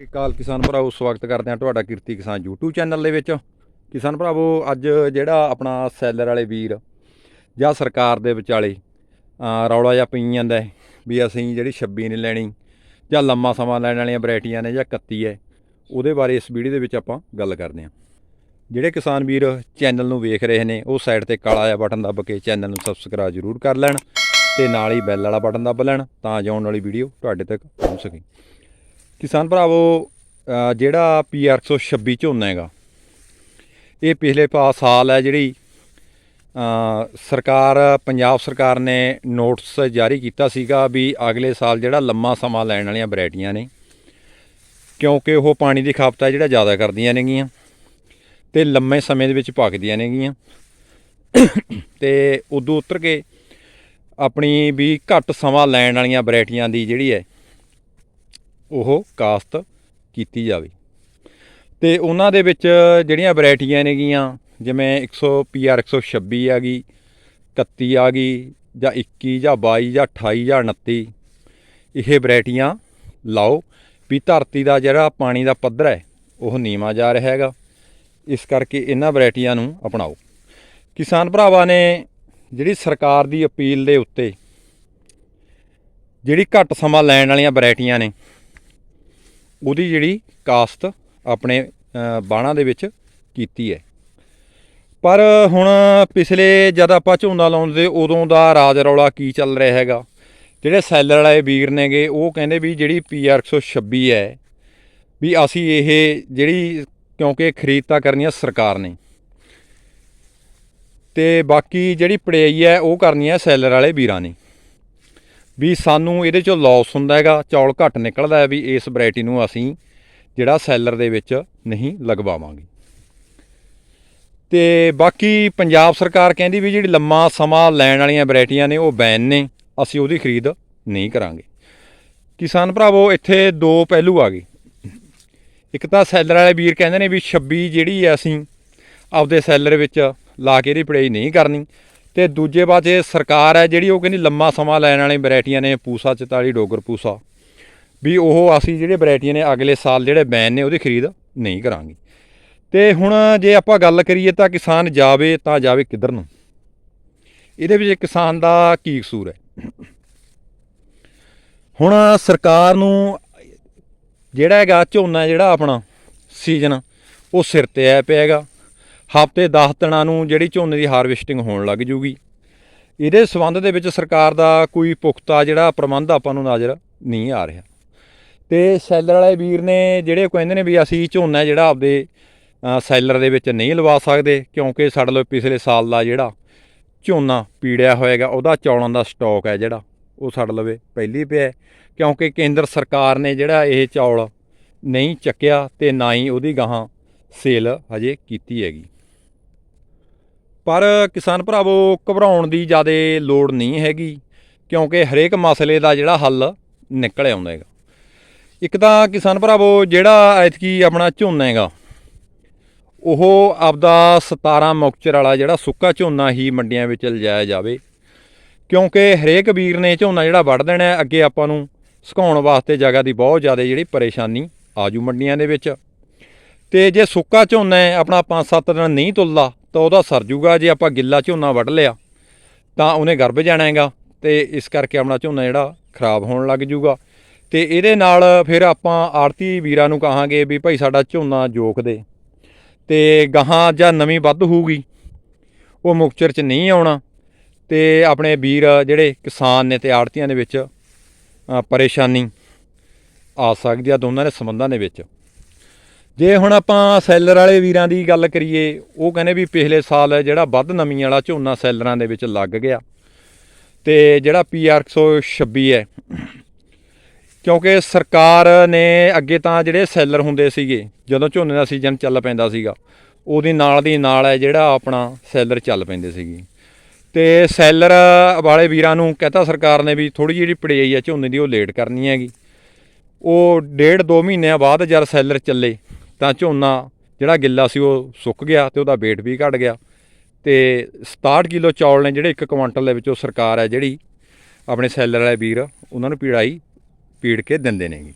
ਸਤਿ ਸ਼੍ਰੀ ਅਕਾਲ ਕਿਸਾਨ ਭਰਾਵੋ ਸਵਾਗਤ ਕਰਦੇ ਹਾਂ ਤੁਹਾਡਾ ਕਿਰਤੀ ਕਿਸਾਨ YouTube ਚੈਨਲ ਦੇ ਵਿੱਚ। ਕਿਸਾਨ ਭਰਾਵੋ, ਅੱਜ ਜਿਹੜਾ ਆਪਣਾ ਸੈਲਰ ਵਾਲੇ ਵੀਰ ਜਾਂ ਸਰਕਾਰ ਦੇ ਵਿਚਾਲੇ ਰੌਲਾ ਜਿਹਾ ਪਈ ਜਾਂਦਾ ਵੀ ਅਸੀਂ ਜਿਹੜੀ 26 ਨਹੀਂ ਲੈਣੀ ਜਾਂ ਲੰਮਾ ਸਮਾਂ ਲੈਣ ਵਾਲੀਆਂ ਵੈਰਾਈਟੀਆਂ ਨੇ ਜਾਂ 31 ਹੈ, ਉਹਦੇ ਬਾਰੇ ਇਸ ਵੀਡੀਓ ਦੇ ਵਿੱਚ ਆਪਾਂ ਗੱਲ ਕਰਦੇ ਹਾਂ। ਜਿਹੜੇ ਕਿਸਾਨ ਵੀਰ ਚੈਨਲ ਨੂੰ ਵੇਖ ਰਹੇ ਨੇ, ਉਹ ਸਾਈਡ ਤੇ ਕਾਲਾ ਜਿਹਾ ਬਟਨ ਦੱਬ ਕੇ ਚੈਨਲ ਨੂੰ ਸਬਸਕ੍ਰਾਈਬ ਜ਼ਰੂਰ ਕਰ ਲੈਣ ਤੇ ਨਾਲ ਹੀ ਬੈਲ ਵਾਲਾ ਬਟਨ ਦੱਬ ਲੈਣ ਤਾਂ ਜੋ ਆਉਣ ਵਾਲੀ ਵੀਡੀਓ ਤੁਹਾਡੇ ਤੱਕ ਪਹੁੰਚ ਸਕੇ। ਕਿਸਾਨ ਭਰਾਵੋ ਅ, ਜਿਹੜਾ ਪੀਆਰ 126 ਝੋਨਾ ਹੈਗਾ ਇਹ ਪਿਛਲੇ ਪਾ ਸਾਲ ਹੈ ਜਿਹੜੀ ਸਰਕਾਰ ਪੰਜਾਬ ਸਰਕਾਰ ਨੇ ਨੋਟਿਸ ਜਾਰੀ ਕੀਤਾ ਸੀਗਾ ਵੀ ਅਗਲੇ ਸਾਲ ਜਿਹੜਾ ਲੰਮਾ ਸਮਾਂ ਲੈਣ ਵਾਲੀਆਂ ਵੈਰਾਈਟੀਆਂ ਨੇ ਕਿਉਂਕਿ ਉਹ ਪਾਣੀ ਦੀ ਖਪਤ ਜਿਹੜਾ ਜ਼ਿਆਦਾ ਕਰਦੀਆਂ ਨੇਗੀਆਂ ਤੇ ਲੰਮੇ ਸਮੇਂ ਦੇ ਵਿੱਚ ਪੱਕਦੀਆਂ ਨੇਗੀਆਂ। ਤੇ ਉਦੋਂ ਉਤਰ ਕੇ ਆਪਣੀ ਵੀ ਘੱਟ ਸਮਾਂ ਲੈਣ ਵਾਲੀਆਂ ਵੈਰਾਈਟੀਆਂ ਦੀ ਜਿਹੜੀ ਹੈ ਉਹ ਕਾਸਤ ਕੀਤੀ ਜਾਵੇ। ਤੇ ਉਹਨਾਂ ਦੇ ਵਿੱਚ ਜਿਹੜੀਆਂ ਵੈਰਾਈਟੀਆਂ ਨੇਗੀਆਂ, ਜਿਵੇਂ 100 PR 126 ਆ ਗਈ 31 ਆ ਗਈ, ਜਾਂ 21 ਜਾਂ 22 ਜਾਂ 28 ਜਾਂ 29 ਇਹ ਵੈਰਾਈਟੀਆਂ ਲਾਓ ਵੀ ਧਰਤੀ ਦਾ ਜਿਹੜਾ ਪਾਣੀ ਦਾ ਪੱਧਰ ਹੈ, ਉਹ ਨੀਵਾਂ ਜਾ ਰਿਹਾ ਹੈਗਾ। ਇਸ ਕਰਕੇ ਇਹਨਾਂ ਵੈਰਾਈਟੀਆਂ ਨੂੰ ਅਪਣਾਓ। ਕਿਸਾਨ ਭਰਾਵਾਂ ਨੇ ਜਿਹੜੀ ਸਰਕਾਰ ਦੀ ਅਪੀਲ ਦੇ ਉੱਤੇ ਜਿਹੜੀ ਘੱਟ ਸਮਾਂ ਲੈਣ ਵਾਲੀਆਂ ਵੈਰਾਈਟੀਆਂ ਨੇ ਉਹਦੀ ਜਿਹੜੀ ਕਾਸਤ ਆਪਣੇ ਅ, ਬਾਣਾ ਦੇ ਵਿੱਚ ਕੀਤੀ ਹੈ। ਪਰ ਹੁਣ ਪਿਛਲੇ ਜਦ ਆਪਾਂ ਝੋਨਾ ਲਾਉਂਦੇ ਉਦੋਂ ਦਾ ਰਾਜ ਰੌਲਾ ਕੀ ਚੱਲ ਰਿਹਾ ਹੈਗਾ? ਜਿਹੜੇ ਸੈਲਰ ਵਾਲੇ ਵੀਰ ਨੇਗੇ ਉਹ ਕਹਿੰਦੇ ਵੀ ਜਿਹੜੀ ਪੀਆਰ 126 ਹੈ ਵੀ ਅਸੀਂ ਇਹ ਜਿਹੜੀ ਕਿਉਂਕਿ ਖਰੀਦ ਤਾਂ ਕਰਨੀ ਹੈ ਸਰਕਾਰ ਨੇ। ਤੇ ਬਾਕੀ ਜਿਹੜੀ ਪੜਾਈ ਹੈ ਉਹ ਕਰਨੀ ਹੈ ਸੈਲਰ ਵਾਲੇ ਵੀਰਾਂ ਨੇ। ਵੀ ਸਾਨੂੰ ਇਹਦੇ ਚੋਂ ਲਾਸ ਹੁੰਦਾ ਹੈਗਾ, ਚੌਲ ਘੱਟ ਨਿਕਲਦਾ ਹੈ ਵੀ ਇਸ ਵੈਰਾਈਟੀ ਨੂੰ ਅਸੀਂ ਜਿਹੜਾ ਸੈਲਰ ਦੇ ਵਿੱਚ ਨਹੀਂ ਲਗਵਾਵਾਂਗੇ। ਤੇ ਬਾਕੀ ਪੰਜਾਬ ਸਰਕਾਰ ਕਹਿੰਦੀ ਵੀ ਜਿਹੜੀ ਲੰਮਾ ਸਮਾਂ ਲੈਣ ਵਾਲੀਆਂ ਵੈਰਾਈਟੀਆਂ ਨੇ, ਉਹ ਬੈਨ ਨੇ, ਅਸੀਂ ਉਹਦੀ ਖਰੀਦ ਨਹੀਂ ਕਰਾਂਗੇ। ਕਿਸਾਨ ਭਰਾਵੋ, ਇੱਥੇ ਦੋ ਪਹਿਲੂ ਆ ਗਏ। ਇੱਕ ਤਾਂ ਸੈਲਰ ਵਾਲੇ ਵੀਰ ਕਹਿੰਦੇ ਨੇ ਵੀ 26 ਜਿਹੜੀ ਹੈ ਅਸੀਂ ਆਪਦੇ ਸੈਲਰ ਵਿੱਚ ਲਾ ਕੇ ਇਹਦੀ ਪੜਾਈ ਨਹੀਂ ਕਰਨੀ। ਤੇ ਦੂਜੇ ਪਾਸੇ ਸਰਕਾਰ ਹੈ ਜਿਹੜੀ ਉਹ ਕਹਿੰਦੀ ਲੰਮਾ ਸਮਾਂ ਲੈਣ ਵਾਲੀ ਵੈਰਾਈਟੀਆਂ ਨੇ ਪੂਸਾ 44 ਡੋਗਰ ਪੂਸਾ। ਵੀ ਉਹ ਅਸੀਂ ਜਿਹੜੇ ਵੈਰਾਈਟੀਆਂ ਨੇ ਅਗਲੇ ਸਾਲ ਜਿਹੜੇ ਬੈਨ ਨੇ ਉਹਦੀ ਖਰੀਦ ਨਹੀਂ ਕਰਾਂਗੇ। ਤੇ ਹੁਣ ਜੇ ਆਪਾਂ ਗੱਲ ਕਰੀਏ ਤਾਂ ਕਿਸਾਨ ਜਾਵੇ ਤਾਂ ਜਾਵੇ ਕਿੱਧਰ ਨੂੰ? ਇਹਦੇ ਵਿੱਚ ਕਿਸਾਨ ਦਾ ਕੀ ਕਸੂਰ ਹੈ? ਹੁਣ ਸਰਕਾਰ ਨੂੰ ਜਿਹੜਾ ਹੈਗਾ ਝੋਨਾ ਜਿਹੜਾ ਆਪਣਾ ਸੀਜ਼ਨ, ਉਹ ਸਿਰ ਤੇ ਆਇਆ ਪਿਆ ਹੈਗਾ। ਹਫ਼ਤੇ 10 ਦਿਨਾਂ ਨੂੰ ਜਿਹੜੀ ਝੋਨੇ ਦੀ ਹਾਰਵੈਸਟਿੰਗ ਹੋਣ ਲੱਗ ਜੂਗੀ। ਇਹਦੇ ਸਬੰਧ ਦੇ ਵਿੱਚ ਸਰਕਾਰ ਦਾ ਕੋਈ ਪੁਖਤਾ ਜਿਹੜਾ ਪ੍ਰਬੰਧ ਆਪਾਂ ਨੂੰ ਨਜ਼ਰ ਨਹੀਂ ਆ ਰਿਹਾ। ਤੇ ਸੈਲਰ ਵਾਲੇ ਵੀਰ ਨੇ ਜਿਹੜੇ ਕਹਿੰਦੇ ਨੇ ਵੀ ਅਸੀਂ ਝੋਨਾ ਜਿਹੜਾ ਆਪਦੇ ਸੈਲਰ ਦੇ ਵਿੱਚ ਨਹੀਂ ਲਵਾ ਸਕਦੇ ਕਿਉਂਕਿ ਸਾਡੇ ਲੋ ਪਿਛਲੇ ਸਾਲ ਦਾ ਜਿਹੜਾ ਝੋਨਾ ਪੀੜਿਆ ਹੋਏਗਾ, ਉਹਦਾ ਚੌਲਾਂ ਦਾ ਸਟਾਕ ਹੈ ਜਿਹੜਾ, ਉਹ ਸਾਡੇ ਲਵੇ ਪਹਿਲੀ ਪਿਆ ਕਿਉਂਕਿ ਕੇਂਦਰ ਸਰਕਾਰ ਨੇ ਜਿਹੜਾ ਇਹ ਚੌਲ ਨਹੀਂ ਚੱਕਿਆ ਤੇ ਨਾ ਹੀ ਉਹਦੀ ਗਾਹਾਂ ਸੇਲ ਹਜੇ ਕੀਤੀ ਹੈਗੀ। ਪਰ ਕਿਸਾਨ ਭਰਾਵੋ, ਘਬਰਾਉਣ ਦੀ ਜ਼ਿਆਦਾ ਲੋੜ ਨਹੀਂ ਹੈਗੀ, ਕਿਉਂਕਿ ਹਰੇਕ ਮਸਲੇ ਦਾ ਜਿਹੜਾ ਹੱਲ ਨਿਕਲ ਆਉਂਦਾ ਹੈਗਾ। ਇੱਕ ਤਾਂ ਕਿਸਾਨ ਭਰਾਵੋ, ਜਿਹੜਾ ਐਤਕੀ ਆਪਣਾ ਝੋਨਾ ਹੈਗਾ, ਉਹ ਆਪਦਾ 17 ਮੁਕਚਰ ਵਾਲਾ ਜਿਹੜਾ ਸੁੱਕਾ ਝੋਨਾ ਹੀ ਮੰਡੀਆਂ ਵਿੱਚ ਲਿਜਾਇਆ ਜਾਵੇ, ਕਿਉਂਕਿ ਹਰੇਕ ਵੀਰ ਨੇ ਝੋਨਾ ਜਿਹੜਾ ਵੱਢ ਦੇਣਾ ਅੱਗੇ ਆਪਾਂ ਨੂੰ ਸੁਕਾਉਣ ਵਾਸਤੇ ਜਗ੍ਹਾ ਦੀ ਬਹੁਤ ਜ਼ਿਆਦਾ ਜਿਹੜੀ ਪਰੇਸ਼ਾਨੀ ਆਜੂ ਮੰਡੀਆਂ ਦੇ ਵਿੱਚ। ਤੇ ਜੇ ਸੁੱਕਾ ਝੋਨਾ ਆਪਣਾ 5-7 ਦਿਨ ਨਹੀਂ ਤੁਲਦਾ ਤਾਂ ਉਹਦਾ ਸਰ ਜੂਗਾ, ਜੇ ਆਪਾਂ ਗਿੱਲਾ ਝੋਨਾ ਵੱਢ ਲਿਆ, ਤਾਂ ਉਹਨੇ ਗਰਭ ਜਾਣਾ ਹੈਗਾ, ਤੇ ਇਸ ਕਰਕੇ ਆਪਣਾ ਝੋਨਾ ਜਿਹੜਾ ਖਰਾਬ ਹੋਣ ਲੱਗ ਜੂਗਾ। ਤੇ ਇਹਦੇ ਨਾਲ ਫਿਰ ਆਪਾਂ ਆੜਤੀ ਵੀਰਾਂ ਨੂੰ ਕਹਾਂਗੇ ਵੀ ਭਾਈ ਸਾਡਾ ਝੋਨਾ ਜੋਕ ਦੇ। ਤੇ ਗਾਹਾਂ ਜਾਂ ਨਵੀਂ ਵੱਧ ਹੋਊਗੀ, ਉਹ ਮੁਕਚਰ 'ਚ ਨਹੀਂ ਆਉਣਾ। ਤੇ ਆਪਣੇ ਵੀਰ ਜਿਹੜੇ ਕਿਸਾਨ ਨੇ ਤੇ ਆੜਤੀਆਂ ਦੇ ਵਿੱਚ ਪਰੇਸ਼ਾਨੀ ਆ ਸਕਦੀ ਆ ਦੋਨਾਂ ਦੇ ਸੰਬੰਧਾਂ ਦੇ ਵਿੱਚ। ਜੇ ਹੁਣ ਆਪਾਂ ਸੈਲਰ ਵਾਲੇ ਵੀਰਾਂ ਦੀ ਗੱਲ ਕਰੀਏ, ਉਹ ਕਹਿੰਦੇ ਵੀ ਪਿਛਲੇ ਸਾਲ ਜਿਹੜਾ ਵੱਧ ਨਮੀ ਵਾਲਾ ਝੋਨਾ ਸੈਲਰਾਂ ਦੇ ਵਿੱਚ ਲੱਗ ਗਿਆ। ਤੇ ਜਿਹੜਾ ਪੀਆਰ 126 ਹੈ, ਕਿਉਂਕਿ ਸਰਕਾਰ ਨੇ ਅੱਗੇ ਤਾਂ ਜਿਹੜੇ ਸੈਲਰ ਹੁੰਦੇ ਸੀਗੇ, ਜਦੋਂ ਝੋਨੇ ਦਾ ਸੀਜ਼ਨ ਚੱਲ ਪੈਂਦਾ ਸੀਗਾ, ਉਹਦੀ ਨਾਲ ਦੀ ਨਾਲ ਹੈ ਜਿਹੜਾ ਆਪਣਾ ਸੈਲਰ ਚੱਲ ਪੈਂਦੇ ਸੀਗੇ। ਤੇ ਸੈਲਰ ਵਾਲੇ ਵੀਰਾਂ ਨੂੰ ਕਹਤਾ ਸਰਕਾਰ ਨੇ ਵੀ ਥੋੜੀ ਜਿਹੀ ਪੜਾਈ ਹੈ, ਝੋਨੇ ਦੀ ਉਹ ਲੇਟ ਕਰਨੀ ਹੈਗੀ। ਉਹ ਡੇਢ ਦੋ ਮਹੀਨਿਆਂ ਬਾਅਦ ਜਦ ਸੈਲਰ ਚੱਲੇ ਤਾਂ ਝੋਨਾ ਜਿਹੜਾ ਗਿੱਲਾ ਸੀ ਉਹ ਸੁੱਕ ਗਿਆ ਤੇ ਉਹਦਾ weight ਵੀ ਘਟ ਗਿਆ ਤੇ 67 ਕਿਲੋ ਚੌਲ ਨੇ ਜਿਹੜੇ 1 ਕੁਇੰਟਲ ਦੇ ਵਿੱਚੋਂ ਸਰਕਾਰ ਹੈ ਜਿਹੜੀ ਆਪਣੇ ਸੈਲਰ ਵਾਲੇ ਵੀਰ ਉਹਨਾਂ ਨੂੰ ਪੀੜਾਈ ਪੀੜ ਕੇ ਦਿੰਦੇ ਨੇਗੇ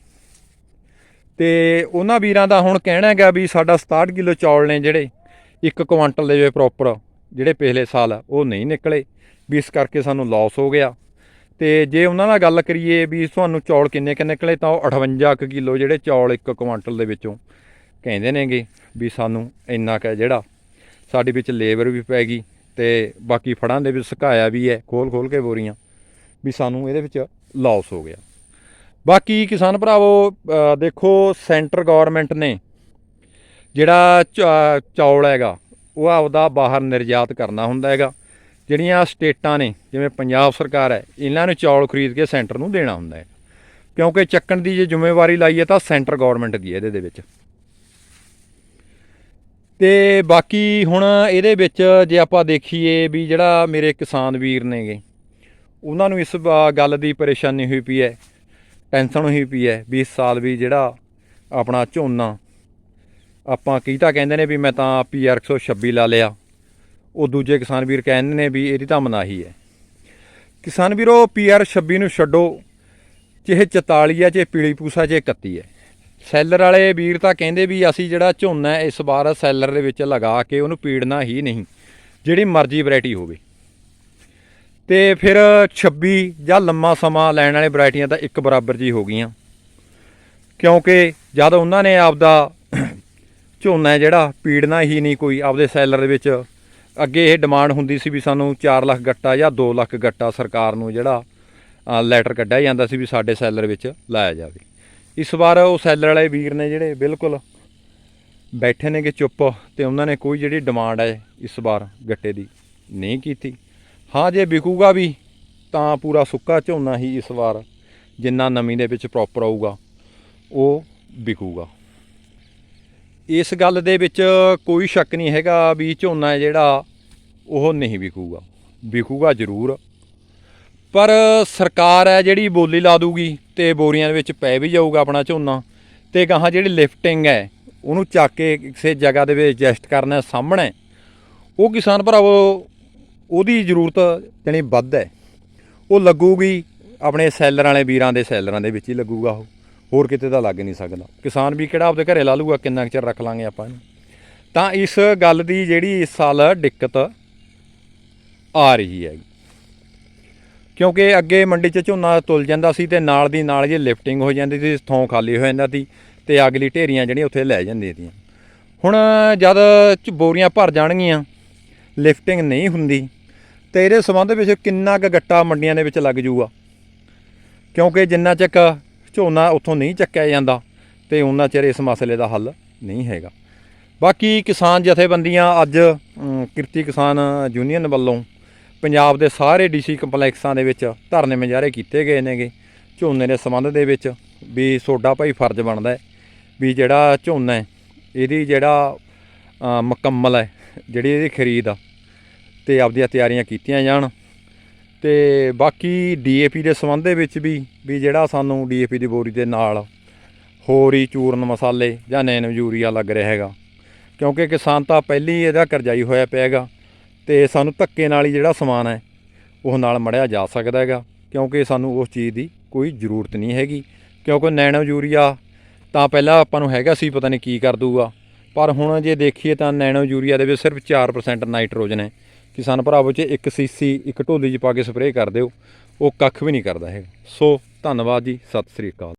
ਤੇ ਉਹਨਾਂ ਵੀਰਾਂ ਦਾ ਹੁਣ ਕਹਿਣਾ ਹੈਗਾ ਵੀ ਸਾਡਾ 67 ਕਿਲੋ ਚੌਲ ਨੇ ਜਿਹੜੇ ਇੱਕ ਕੁਆਂਟਲ ਦੇ ਪ੍ਰੋਪਰ ਜਿਹੜੇ ਪਿਛਲੇ ਸਾਲ ਉਹ ਨਹੀਂ ਨਿਕਲੇ, ਵੀ ਇਸ ਕਰਕੇ ਸਾਨੂੰ ਲਾਸ ਹੋ ਗਿਆ। ਤੇ ਜੇ ਉਹਨਾਂ ਨਾਲ ਗੱਲ ਕਰੀਏ ਵੀ ਤੁਹਾਨੂੰ ਚੌਲ ਕਿੰਨੇ ਕਿ ਨਿਕਲੇ ਤਾਂ ਉਹ 58 ਕੁ ਕਿਲੋ ਜਿਹੜੇ ਚੌਲ ਇੱਕ ਕੁਆਂਟਲ ਦੇ ਵਿੱਚੋਂ ਕਹਿੰਦੇ ਨੇਗੇ ਵੀ ਸਾਨੂੰ ਇੰਨਾ ਕੁ ਜਿਹੜਾ ਸਾਡੇ ਵਿੱਚ ਲੇਬਰ ਵੀ ਪੈ ਗਈ ਤੇ ਬਾਕੀ ਫੜਾਂ ਦੇ ਵਿੱਚ ਸੁਕਾਇਆ ਵੀ ਹੈ, ਖੋਲ ਖੋਲ ਕੇ ਬੋਰੀਆਂ, ਵੀ ਸਾਨੂੰ ਇਹਦੇ ਵਿੱਚ ਲਾਸ ਹੋ ਗਿਆ। ਬਾਕੀ ਕਿਸਾਨ ਭਰਾਵੋ ਦੇਖੋ ਸੈਂਟਰ ਗਵਰਨਮੈਂਟ ਨੇ ਜਿਹੜਾ ਚ- ਚੌਲ ਹੈਗਾ, ਉਹ ਆਪਦਾ ਬਾਹਰ ਨਿਰਯਾਤ ਕਰਨਾ ਹੁੰਦਾ ਹੈਗਾ। ਜਿਹੜੀਆਂ ਸਟੇਟਾਂ ਨੇ, ਜਿਵੇਂ ਪੰਜਾਬ ਸਰਕਾਰ ਹੈ, ਇਹਨਾਂ ਨੂੰ ਚੌਲ ਖਰੀਦ ਕੇ ਸੈਂਟਰ ਨੂੰ ਦੇਣਾ ਹੁੰਦਾ ਹੈ। ਕਿਉਂਕਿ ਚੱਕਣ ਦੀ ਜੇ ਜ਼ਿੰਮੇਵਾਰੀ ਲਾਈ ਹੈ ਤਾਂ ਸੈਂਟਰ ਗਵਰਨਮੈਂਟ ਦੀ ਹੈ ਇਹਦੇ ਦੇ ਵਿੱਚ। ਤੇ ਬਾਕੀ ਹੁਣ ਇਹਦੇ ਵਿੱਚ ਜੇ ਆਪਾਂ ਦੇਖੀਏ ਵੀ ਜਿਹੜਾ ਮੇਰੇ ਕਿਸਾਨ ਵੀਰ ਨੇਗੇ, ਉਹਨਾਂ ਨੂੰ ਇਸ ਗੱਲ ਦੀ ਪਰੇਸ਼ਾਨੀ ਹੋਈ ਪਈ ਹੈ, ਟੈਨਸ਼ਨ ਹੋਈ ਪਈ ਹੈ ਵੀ ਇਸ ਸਾਲ ਵੀ ਜਿਹੜਾ ਆਪਣਾ ਝੋਨਾ, ਆਪਾਂ ਕੀ ਤਾਂ ਕਹਿੰਦੇ ਨੇ ਵੀ ਮੈਂ ਤਾਂ ਪੀਆਰ 126 ਲਾ ਲਿਆ। ਉਹ ਦੂਜੇ ਕਿਸਾਨ ਵੀਰ ਕਹਿੰਦੇ ਨੇ ਵੀ ਇਹਦੀ ਤਾਂ ਮਨਾਹੀ ਹੈ। ਕਿਸਾਨ ਵੀਰੋ ਪੀਆਰ 26 ਨੂੰ ਛੱਡੋ, ਚਾਹੇ 44 ਹੈ ਚਾਹੇ ਪੀਲੀ ਪੂਸਾ, ਚਾਹੇ 31 ਹੈ ਸੈਲਰ ਵਾਲੇ ਵੀਰ ਤਾਂ ਕਹਿੰਦੇ ਵੀ ਅਸੀਂ ਜਿਹੜਾ ਝੋਨਾ ਇਸ ਵਾਰ ਸੈਲਰ ਦੇ ਵਿੱਚ ਲਗਾ ਕੇ ਉਹਨੂੰ ਪੀੜਨਾ ਹੀ ਨਹੀਂ, ਜਿਹੜੀ ਮਰਜ਼ੀ ਵੈਰਾਈਟੀ ਹੋਵੇ। ਤੇ ਫਿਰ 26 ਜਾਂ ਲੰਮਾ ਸਮਾਂ ਲੈਣ ਵਾਲੇ ਵੈਰਾਈਟੀਆਂ ਤਾਂ ਇੱਕ ਬਰਾਬਰ ਜੀ ਹੋ ਗਈਆਂ। ਕਿਉਂਕਿ ਜਦ ਉਹਨਾਂ ਨੇ ਆਪਦਾ ਝੋਨਾ ਜਿਹੜਾ, ਪੀੜਨਾ ਹੀ ਨਹੀਂ ਕੋਈ ਆਪਦੇ ਸੈਲਰ ਦੇ ਵਿੱਚ, ਅੱਗੇ ਇਹ ਡਿਮਾਂਡ ਹੁੰਦੀ ਸੀ ਵੀ ਸਾਨੂੰ 4 ਲੱਖ ਗੱਟਾ ਜਾਂ 2 ਲੱਖ ਗੱਟਾ ਸਰਕਾਰ ਨੂੰ ਜਿਹੜਾ ਲੈਟਰ ਕੱਢਿਆ ਜਾਂਦਾ ਸੀ ਵੀ ਸਾਡੇ ਸੈਲਰ ਵਿੱਚ ਲਾਇਆ ਜਾਵੇ। ਇਸ ਵਾਰ ਉਹ ਸੈਲਰ ਵਾਲੇ ਵੀਰ ਨੇ ਜਿਹੜੇ ਬਿਲਕੁਲ ਬੈਠੇ ਨੇਗੇ ਚੁੱਪ ਤੇ ਉਹਨਾਂ ਨੇ ਕੋਈ ਜਿਹੜੀ ਡਿਮਾਂਡ ਹੈ ਇਸ ਵਾਰ ਗੱਟੇ ਦੀ ਨਹੀਂ ਕੀਤੀ। ਹਾਂ, ਜੇ ਵਿਕੂਗਾ ਵੀ, ਤਾਂ ਪੂਰਾ ਸੁੱਕਾ ਝੋਨਾ ਹੀ ਇਸ ਵਾਰ ਜਿੰਨਾ ਨਮੀ ਦੇ ਵਿੱਚ ਪ੍ਰੋਪਰ ਆਊਗਾ, ਉਹ ਵਿਕੂਗਾ। ਇਸ ਗੱਲ ਦੇ ਵਿੱਚ ਕੋਈ ਸ਼ੱਕ ਨਹੀਂ ਹੈਗਾ ਵੀ ਝੋਨਾ ਹੈ ਜਿਹੜਾ ਉਹ ਨਹੀਂ ਵਿਕੂਗਾ। ਵਿਕੂਗਾ ਜ਼ਰੂਰ। ਪਰ ਸਰਕਾਰ ਹੈ ਜਿਹੜੀ ਬੋਲੀ ਲਾ ਦੂਗੀ ਤੇ ਬੋਰੀਆਂ ਦੇ ਵਿੱਚ ਪੈ ਵੀ ਜਾਊਗਾ ਆਪਣਾ ਝੋਨਾ ਤੇ ਗਾਹਾਂ ਜਿਹੜੀ ਲਿਫਟਿੰਗ ਹੈ, ਉਹਨੂੰ ਚੱਕ ਕੇ ਕਿਸੇ ਜਗ੍ਹਾ ਦੇ ਵਿੱਚ ਐਡਜਸਟ ਕਰਨਾ ਸਾਹਮਣੇ, ਉਹ ਕਿਸਾਨ ਭਰਾਵੋ, ਉਹਦੀ ਜ਼ਰੂਰਤ ਜਾਣੀ ਵੱਧ ਹੈ। ਉਹ ਲੱਗੂਗੀ, ਆਪਣੇ ਸੈਲਰਾਂ ਵਾਲੇ ਵੀਰਾਂ ਦੇ ਸੈਲਰਾਂ ਦੇ ਵਿੱਚ ਹੀ ਲੱਗੂਗਾ ਉਹ, ਹੋਰ ਕਿਤੇ ਤਾਂ ਲੱਗ ਨਹੀਂ ਸਕਦਾ। ਕਿਸਾਨ ਵੀ ਕਿਹੜਾ ਆਪਦੇ ਘਰੇ ਲਾ ਲੂਗਾ, ਕਿੰਨਾ ਕੁ ਚਿਰ ਰੱਖ ਲਾਂਗੇ ਆਪਾਂ ਇਹਨੂੰ। ਤਾਂ ਇਸ ਗੱਲ ਦੀ ਜਿਹੜੀ ਇਸ ਸਾਲ ਦਿੱਕਤ ਆ ਰਹੀ ਹੈ ਕਿਉਂਕਿ ਅੱਗੇ ਮੰਡੀ 'ਚ ਝੋਨਾ ਤੁਲ ਜਾਂਦਾ ਸੀ ਤੇ ਨਾਲ ਦੀ ਨਾਲ ਜੇ ਲਿਫਟਿੰਗ ਹੋ ਜਾਂਦੀ ਸੀ, ਥੋਂ ਖਾਲੀ ਹੋ ਜਾਂਦਾ ਸੀ ਤੇ ਅਗਲੀ ਢੇਰੀਆਂ ਜਿਹੜੀਆਂ ਉੱਥੇ ਲੈ ਜਾਂਦੀਆਂ ਸੀ। ਹੁਣ ਜਦ ਬੋਰੀਆਂ ਭਰ ਜਾਣਗੀਆਂ ਲਿਫਟਿੰਗ ਨਹੀਂ ਹੁੰਦੀ, ਤੇ ਇਹਦੇ ਸੰਬੰਧ ਵਿੱਚ ਕਿੰਨਾ ਕੁ ਗੱਟਾ ਮੰਡੀਆਂ ਦੇ ਵਿੱਚ ਲੱਗ ਜੂਗਾ ਕਿਉਂਕਿ ਜਿੰਨਾ ਚੱਕ ਝੋਨਾ ਉੱਥੋਂ ਨਹੀਂ ਚੱਕਿਆ ਜਾਂਦਾ, ਤੇ ਉਹਨਾਂ ਚਿਰ ਇਸ ਮਸਲੇ ਦਾ ਹੱਲ ਨਹੀਂ ਹੈਗਾ। ਬਾਕੀ ਕਿਸਾਨ ਜਥੇਬੰਦੀਆਂ ਅੱਜ ਕਿਰਤੀ ਕਿਸਾਨ ਯੂਨੀਅਨ ਵੱਲੋਂ ਪੰਜਾਬ ਦੇ ਸਾਰੇ ਡੀਸੀ ਕੰਪਲੈਕਸਾਂ ਦੇ ਵਿੱਚ ਧਰਨੇ ਮੁਜ਼ਾਹਰੇ ਕੀਤੇ ਗਏ ਨੇਗੇ। ਝੋਨੇ ਦੇ ਸੰਬੰਧ ਦੇ ਵਿੱਚ ਵੀ ਸੋਡਾ ਭਾਈ ਫਰਜ਼ ਬਣਦਾ ਵੀ ਜਿਹੜਾ ਝੋਨਾ ਹੈ, ਇਹਦੀ ਜਿਹੜਾ ਮੁਕੰਮਲ ਹੈ, ਜਿਹੜੀ ਇਹਦੀ ਖਰੀਦ ਆ, ਤੇ ਆਪਦੀਆਂ ਤਿਆਰੀਆਂ ਕੀਤੀਆਂ ਜਾਣ। ਤੇ ਬਾਕੀ ਡੀਏਪੀ ਦੇ ਸੰਬੰਧ ਦੇ ਵਿੱਚ ਵੀ ਵੀ ਜਿਹੜਾ ਸਾਨੂੰ ਡੀਏਪੀ ਦੀ ਬੋਰੀ ਦੇ ਨਾਲ ਹੋਰ ਹੀ ਚੂਰਨ ਮਸਾਲੇ ਜਾਂ ਨੈਨ ਯੂਰੀਆ ਲੱਗ ਰਿਹਾ ਹੈਗਾ। ਕਿਉਂਕਿ ਕਿਸਾਨ ਤਾਂ ਪਹਿਲੀ ਇਹਦਾ ਕਰਜ਼ਾਈ ਹੋਇਆ ਪਿਆਗਾ ਤੇ ਸਾਨੂੰ ਧੱਕੇ ਨਾਲ ਹੀ ਜਿਹੜਾ ਸਮਾਨ ਹੈ, ਉਹ ਨਾਲ ਮੜਿਆ ਜਾ ਸਕਦਾ ਹੈਗਾ। ਕਿਉਂਕਿ ਸਾਨੂੰ ਉਸ ਚੀਜ਼ ਦੀ ਕੋਈ ਜ਼ਰੂਰਤ ਨਹੀਂ ਹੈਗੀ। ਕਿਉਂਕਿ ਨੈਨੋ ਯੂਰੀਆ ਤਾਂ ਪਹਿਲਾਂ ਆਪਾਂ ਨੂੰ ਹੈਗਾ ਸੀ, ਪਤਾ ਨਹੀਂ ਕੀ ਕਰ ਦੂਗਾ ਪਰ ਹੁਣ ਜੇ ਦੇਖੀਏ ਤਾਂ ਨੈਨੋ ਯੂਰੀਆ ਦੇ ਵਿੱਚ ਸਿਰਫ 4% ਨਾਈਟ੍ਰੋਜਨ ਹੈ। ਕਿਸਾਨ ਭਰਾਵੋ ਚ ਇੱਕ ਸੀਸੀ, ਇੱਕ ਢੋਲੀ 'ਚ ਪਾ ਕੇ ਸਪਰੇਅ ਕਰ ਦਿਓ, ਉਹ ਕੱਖ ਵੀ ਨਹੀਂ ਕਰਦਾ ਹੈਗਾ। ਸੋ ਧੰਨਵਾਦ ਜੀ, ਸਤਿ ਸ੍ਰੀ ਅਕਾਲ।